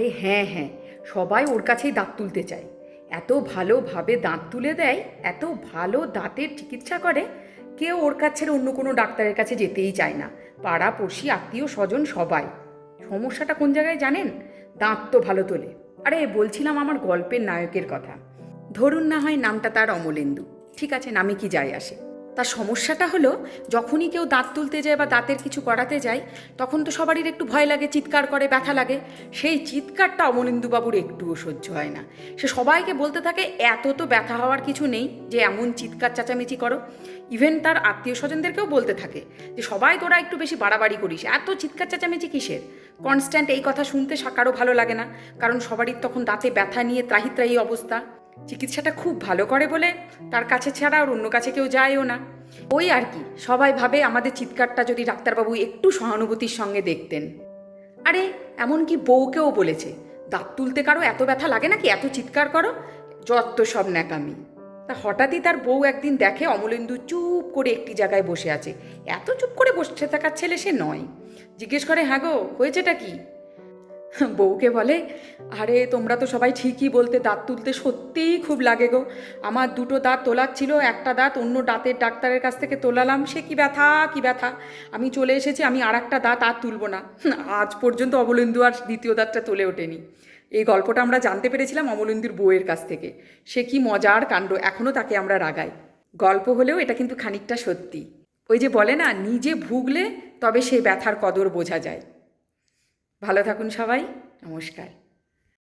আরে হ্যাঁ হ্যাঁ সবাই ওর কাছেই দাঁত তুলতে চায়। এত ভালোভাবে দাঁত তুলে দেয়, এত ভালো দাঁতের চিকিৎসা করে, কেউ ওর কাছে অন্য কোনো ডাক্তারের কাছে যেতেই চায় না। পাড়া পড়শি আত্মীয় স্বজন সবাই। সমস্যাটা কোন জায়গায় জানেন? দাঁত তো ভালো তোলে। আরে বলছিলাম আমার গল্পের নায়কের কথা। ধরুন না হয় নামটা তার অমলেন্দু। ঠিক আছে, নামে কি যায় আসে? তার সমস্যাটা হলো, যখনই কেউ দাঁত তুলতে যায় বা দাঁতের কিছু করাতে যায়, তখন তো সবারই একটু ভয় লাগে, চিৎকার করে, ব্যথা লাগে। সেই চিৎকারটা অমলেন্দুবাবুর একটুও সহ্য হয় না। সে সবাইকে বলতে থাকে, এত তো ব্যথা হওয়ার কিছু নেই, যে এমন চিৎকার চেঁচামেচি করো। ইভেন তার আত্মীয় স্বজনদেরকেও বলতে থাকে, যে, সবাই তোরা একটু বেশি বাড়াবাড়ি করিস। এত চিৎকার চেঁচামেচি কিসের? কনস্ট্যান্ট এই কথা শুনতে কারও ভালো লাগে না। কারণ সবারই তখন দাঁতে ব্যথা নিয়ে ত্রাহি ত্রাহি অবস্থা। চিকিৎসাটা খুব ভালো করে বলে তার কাছে ছাড়া আর অন্য কাছে কেউ যায়ও না। ওই আর কি, সবাই ভাবে আমাদের চিৎকারটা যদি ডাক্তারবাবু একটু সহানুভূতির সঙ্গে দেখতেন। আরে এমনকি বউকেও বলেছে, দাঁত তুলতে কারও এত ব্যথা লাগে নাকি? এত চিৎকার করো, যত সব ন্যাকামি। তা হঠাৎই তার বউ একদিন দেখে অমলেন্দু চুপ করে একটি জায়গায় বসে আছে। এত চুপ করে বসে থাকার ছেলে সে নয়। জিজ্ঞেস করে হ্যাঁ গো, হয়েছেটা কি? বউকে বলে, আরে, তোমরা তো সবাই ঠিকই বলতে দাঁত তুলতে সত্যিই খুব লাগে গো। আমার দুটো দাঁত তোলার ছিল, একটা দাঁত অন্য দাঁতের ডাক্তারের কাছ থেকে তোলালাম, সে কি ব্যথা কি ব্যথা? আমি চলে এসেছি, আমি আর একটা দাঁত আর তুলব না। আজ পর্যন্ত অবলেন্দু আর দ্বিতীয় দাঁতটা তুলে ওঠেনি। এই গল্পটা আমরা জানতে পেরেছিলাম অমলেন্দুর বউয়ের কাছ থেকে। সে কি মজার কাণ্ড এখনও তাকে আমরা রাগাই। গল্প হলেও এটা কিন্তু খানিকটা সত্যি। ওই যে বলে না, নিজে ভুগলে তবে সেই ব্যথার কদর বোঝা যায়। ভালো থাকুন সবাই নমস্কার।